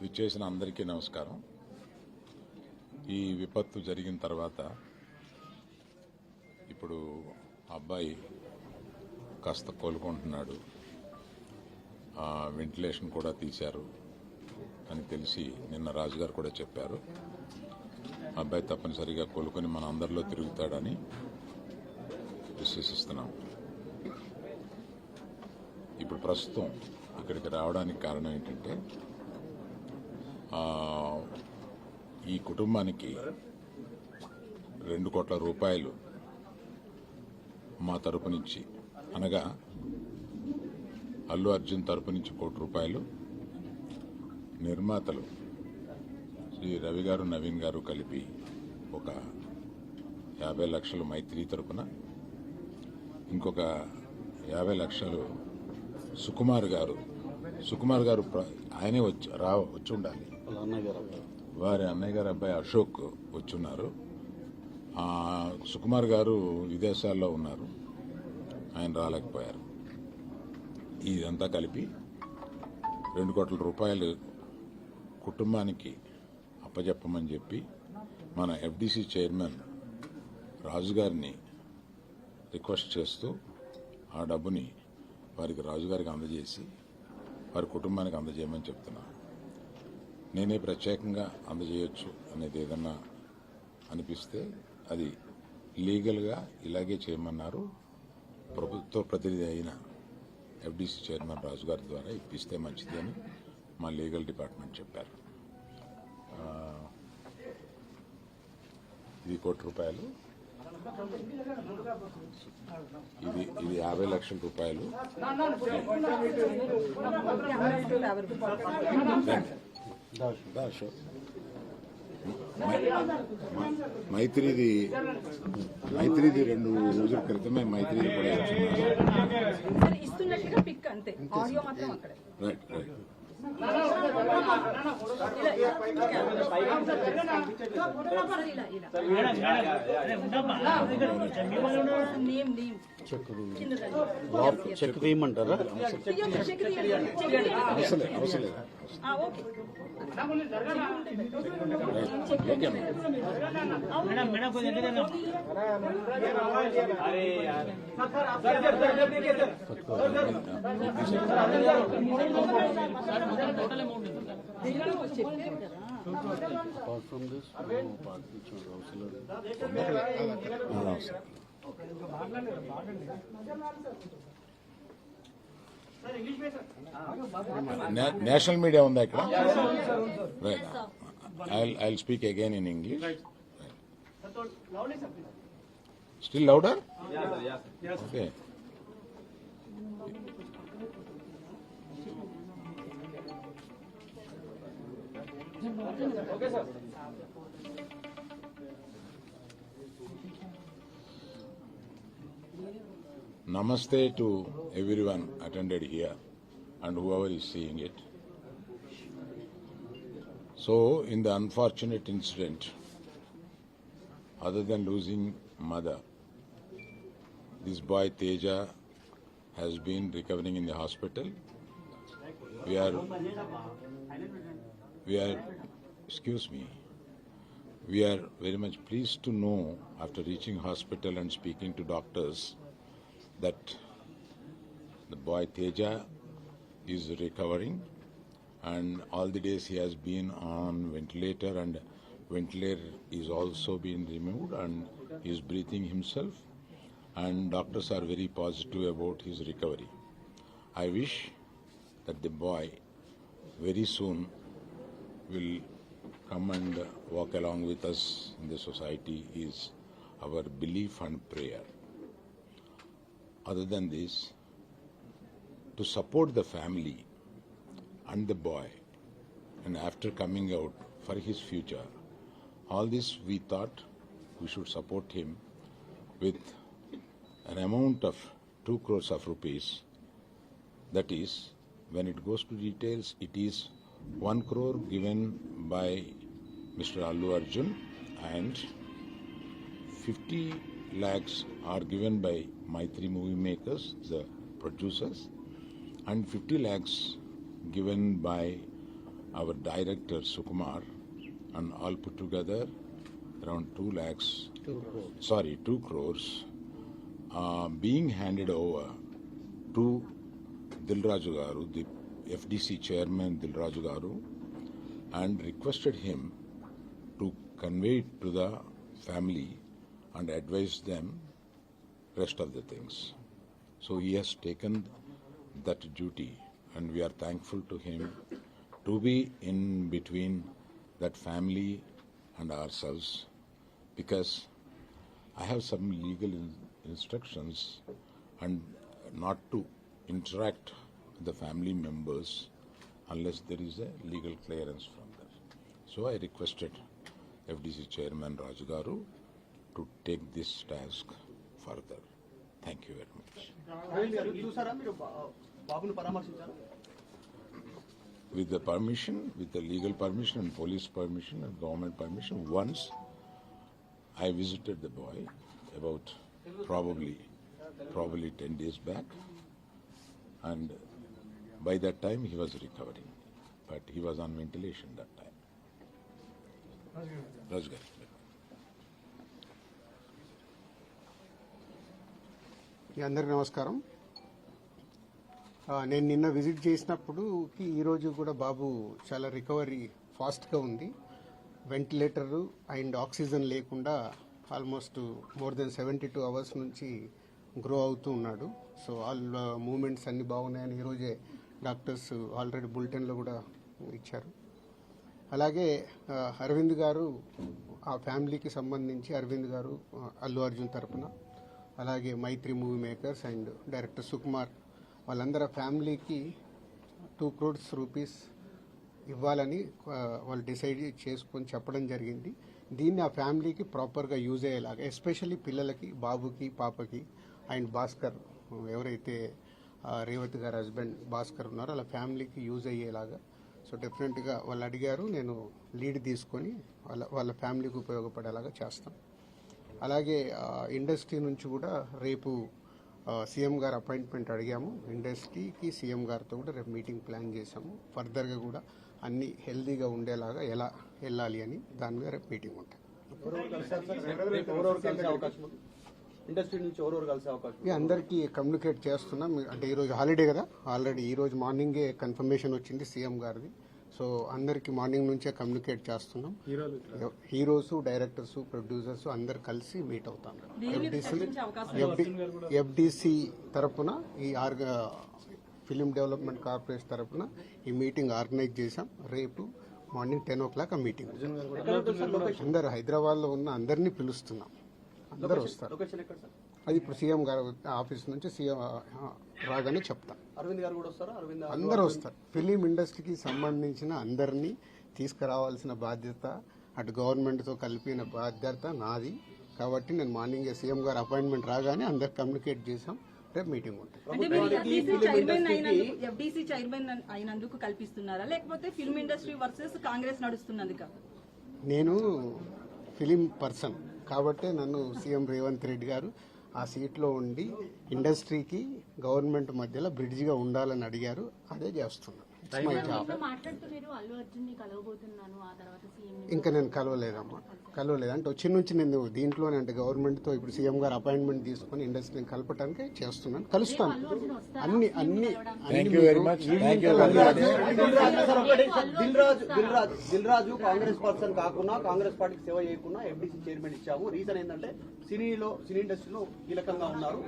విచ్చేసిన అందరికీ నమస్కారం. ఈ విపత్తు జరిగిన తర్వాత ఇప్పుడు అబ్బాయి కాస్త కోలుకుంటున్నాడు. ఆ, వెంటిలేషన్ కూడా తీశారు అని తెలిసి నిన్న రాజుగారు కూడా చెప్పారు. అబ్బాయి తప్పనిసరిగా కోలుకొని మన అందరిలో తిరుగుతాడని విశ్వసిస్తున్నాం. ఇప్పుడు ప్రస్తుతం ఇక్కడికి రావడానికి కారణం ఏంటంటే ఈ కుటుంబానికి రెండు కోట్ల రూపాయలు మా తరపు నుంచి అనగా అల్లు అర్జున్ తరపు నుంచి కోటి రూపాయలు నిర్మాతలు శ్రీ రవి గారు నవీన్ గారు కలిపి ఒక యాభై లక్షలు మైత్రి తరపున ఇంకొక యాభై లక్షలు సుకుమార్ గారు. సుకుమార్ గారు ఆయనే వచ్చి రా వచ్చి ఉండాలి. వారి అన్నయ్య గారు అబ్బాయి అశోక్ వచ్చున్నారు. సుకుమార్ గారు విదేశాల్లో ఉన్నారు. ఆయన రాలేకపోయారు. ఇదంతా కలిపి రెండు కోట్ల రూపాయలు కుటుంబానికి అప్పచెప్పమని చెప్పి మన ఎఫ్డిసి చైర్మన్ రాజు గారిని రిక్వెస్ట్ చేస్తూ ఆ డబ్బుని వారికి రాజుగారికి అందజేసి వారి కుటుంబానికి అందజేయమని చెప్తున్నాను. నేనే ప్రత్యేకంగా అందజేయొచ్చు అనేది ఏదన్నా అనిపిస్తే అది లీగల్గా ఇలాగే చేయమన్నారు ప్రభుత్వ ప్రతినిధి అయిన ఎఫ్డిసి చైర్మన్ రాజు గారి ద్వారా ఇప్పిస్తే మంచిది అని మా లీగల్ డిపార్ట్మెంట్ చెప్పారు ఇది కోటి రూపాయలు ఇది ఇది యాభై లక్షల రూపాయలు దా, అశోక్. మైత్రిది మైత్రిది రెండు రోజుల క్రితమే మైత్రిది కూడా ఇచ్చున్నారు సరే, ఇస్తున్నట్లుగా పిక్ అంతే. ఆడియో మాత్రం అక్కడే. రైట్ రైట్ ఇలా ఇలా. నేమ్ నేమ్ చెక్ కింద లోపల చెక్ తీయమంటారా తీయొచ్చు, చెక్ తీయొచ్చు. చెక్ తీయొచ్చు. అవసరం లేదు అవసరం లేదు ఆ, ఓకే రైట్ ఓకే అమ్మా చెప్పారు కదా అపార్ట్ ఫ్రమ్ దిస్ పార్ట్ ఇచ్చాడు అవసరం ఆ, అవసరం నే- నేషనల్ మీడియా ఉందా ఇక్కడ right I I speak again in English still louder okay Namaste to everyone attended here and whoever is seeing it. So, in the unfortunate incident, other than losing mother, this boy Teja has been recovering in the hospital. We are, we are, excuse me, we are very much pleased to know after reaching hospital and speaking to doctors that the boy Teja is recovering and all the days he has been on ventilator and ventilator is also being removed and he is breathing himself and doctors are very positive about his recovery. I wish that the boy very soon will come and walk along with us in the society is our belief and prayer. Other than this, to support the family and the boy, and after coming out for his future, all this we thought we should support him with an amount of 2 crores of rupees. That is, when it goes to details, it is 1 crore given by Mr. Allu Arjun and 50 lakhs are given by Maitri movie makers, the producers, and 50 lakhs given by our director Sukumar, and all put together around 2 lakhs, sorry, 2 crores, uh, being handed over to Dilraju Garu, the FDC chairman Dilraju Garu, and requested him to convey it to the family and advise them rest of the things. So he has taken that duty, and we are thankful to him to be in between that family and ourselves because I have some legal in- instructions and not to interact with the family members unless there is a legal clearance from them. So I requested FDC Chairman Rajgaru to take this task further. Thank you very much. With the permission, with the legal permission and police permission and government permission, once I visited the boy about probably probably 10 days back and by that time he was recovering but he was on ventilation that time Rajgar. అందరికీ నమస్కారం. నేను నిన్న visit చేసినప్పుడు ఈరోజు కూడా బాబు చాలా recovery ఫాస్ట్గా ఉంది. వెంటిలేటర్ అండ్ ఆక్సిజన్ లేకుండా almost more than seventy two hours నుంచి గ్రో అవుతూ ఉన్నాడు. సో ఆల్ మూమెంట్స్ అన్నీ బాగున్నాయని ఈరోజే డాక్టర్స్ ఆల్రెడీ బులెటిన్లో కూడా ఇచ్చారు. అలాగే అరవింద్ గారు ఆ ఫ్యామిలీకి సంబంధించి అరవింద్ గారు అల్లు అర్జున్ తరపున అలాగే Mythri movie makers and director Sukumar వాళ్ళందరి ఫ్యామిలీకి టూ క్రోడ్స్ రూపీస్ ఇవ్వాలని వాళ్ళు డిసైడ్ చేసుకొని చెప్పడం జరిగింది. దీన్ని ఆ ఫ్యామిలీకి ప్రాపర్గా యూజ్ అయ్యేలాగా ఎస్పెషల్లీ పిల్లలకి బాబుకి పాపకి అండ్ భాస్కర్ ఎవరైతే రేవతి గారి హస్బెండ్ భాస్కర్ ఉన్నారో వాళ్ళ ఫ్యామిలీకి యూజ్ అయ్యేలాగా. సో డెఫినెట్గా వాళ్ళు అడిగారు నేను లీడ్ తీసుకొని వాళ్ళ వాళ్ళ ఫ్యామిలీకి ఉపయోగపడేలాగా చేస్తాను అలాగే ఇండస్ట్రీ నుంచి కూడా రేపు సీఎం గారు అపాయింట్మెంట్ అడిగాము. ఇండస్ట్రీకి సీఎం గారితో కూడా రేపు మీటింగ్ ప్లాన్ చేశాము. ఫర్దర్గా కూడా అన్ని హెల్దీగా ఉండేలాగా ఎలా వెళ్ళాలి అని దాని మీద రేపు మీటింగ్? ఇక అందరికీ కమ్యూనికేట్ చేస్తున్నాం. అంటే ఈరోజు హాలిడే కదా. ఆల్రెడీ ఈరోజు మార్నింగే కన్ఫర్మేషన్ వచ్చింది సీఎం గారిది. సో అందరికీ మార్నింగ్ నుంచే కమ్యూనికేట్ చేస్తున్నాం. హీరోస్ డైరెక్టర్స్ ప్రొడ్యూసర్స్ అందరు కలిసి మీట్ అవుతాం. ఎఫ్డిసి తరపున ఈ ఆర్గ ఫిలిం డెవలప్మెంట్ కార్పొరేషన్ తరపున ఈ మీటింగ్ ఆర్గనైజ్ చేశాం. రేపు మార్నింగ్ టెన్ ఓ క్లాక్ ఆ మీటింగ్. అందరు హైదరాబాద్లో ఉన్న అందరినీ పిలుస్తున్నాం. అందరు వస్తారు. అది ఇప్పుడు సీఎం గారు ఆఫీస్ నుంచి సీఎం రాగానే చెప్తాం. అరవింద్ గారు కూడా వస్తారా? అరవింద్ అందరూ వస్తారు. ఫిలిం ఇండస్ట్రీకి సంబంధించిన అందరినీ తీసుకురావాల్సిన బాధ్యత అటు గవర్నమెంట్తో కలిపిన బాధ్యత నాది. కాబట్టి నేను మార్నింగ్ సీఎం గారు అపాయింట్మెంట్ రాగానే అందరు కమ్యూనికేట్ చేసాం రేపు మీటింగ్ ఉంటుంది. అంటే మీరు ఎఫ్డీసీ చైర్మన్ అయినందుకు ఎఫ్డీసీ చైర్మన్ అయినందుకు కల్పిస్తున్నారా? లేకపోతే ఫిల్మ్ ఇండస్ట్రీ వర్సెస్ కాంగ్రెస్ నేను ఫిలిం పర్సన్ కాబట్టే నన్ను సీఎం రేవంత్ రెడ్డి గారు ఆ సీట్లో ఉండి ఇండస్ట్రీకి గవర్నమెంట్ మధ్యలో బ్రిడ్జిగా ఉండాలని అడిగారు. అదే చేస్తున్నాం ఇట్స్ మై జాబ్ మీతో మాట్లాడుతూ మీరు అల్లు అర్జున్ని కలవబోతున్నాను ఆ తర్వాత సీఎం ఇంకా నేను కలవలేదమ్మా. కలవలేదు. అంటే వచ్చి నుంచి నేను దీంట్లోనే అంటే గవర్నమెంట్తో ఇప్పుడు సీఎం గారు అపాయింట్మెంట్ తీసుకొని ఇండస్ట్రీని కలపడానికి చేస్తున్నాను. కలుస్తాను. అన్ని అన్ని రాజు దిల్ రాజు కాంగ్రెస్ పర్సన్ కాకుండా కాంగ్రెస్ పార్టీకి సేవ చేయకుండా ఎఫ్డీసీ చైర్మన్ ఇచ్చాము రీజన్ ఏంటంటే సినీలో సినీ ఇండస్ట్రీలో కీలకంగా ఉన్నారు.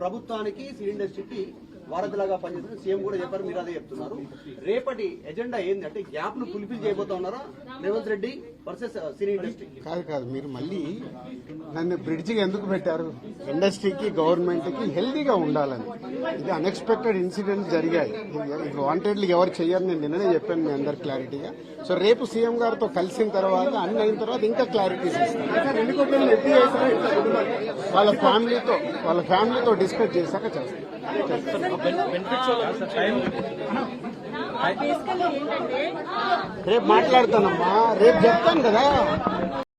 ప్రభుత్వానికి సినీ ఇండస్ట్రీకి వారధిలాగా పనిచేస్తున్న సీఎం కూడా చెప్పారు మీరు అదే చెప్తున్నారు. రేపటి ఎజెండా ఏంటంటే గ్యాప్ను ఫుల్ఫిల్ చేయబోతా ఉన్నారా? Revanth Reddy versus cine industry. కాదు కాదు మీరు మళ్ళీ నన్ను బ్రిడ్జిగా ఎందుకు పెట్టారు? ఇండస్ట్రీకి గవర్నమెంట్కి హెల్దీగా ఉండాలని. ఇది అన్ఎక్స్పెక్టెడ్ ఇన్సిడెంట్ జరిగాయి. వాంటెడ్లీ ఎవరు చేయరు నేను నిన్ననే చెప్పాను మీ అందరు క్లారిటీగా సో రేపు సీఎం గారితో కలిసిన తర్వాత అన్ని అయిన తర్వాత ఇంకా క్లారిటీస్ ఇస్తాను రెండు కోట్ల ఎత్తి వాళ్ళ ఫ్యామిలీతో వాళ్ళ ఫ్యామిలీతో డిస్కస్ చేశాక ఏంటంటే రేపు మాట్లాడతానమ్మా. రేపు చెప్తాను కదా.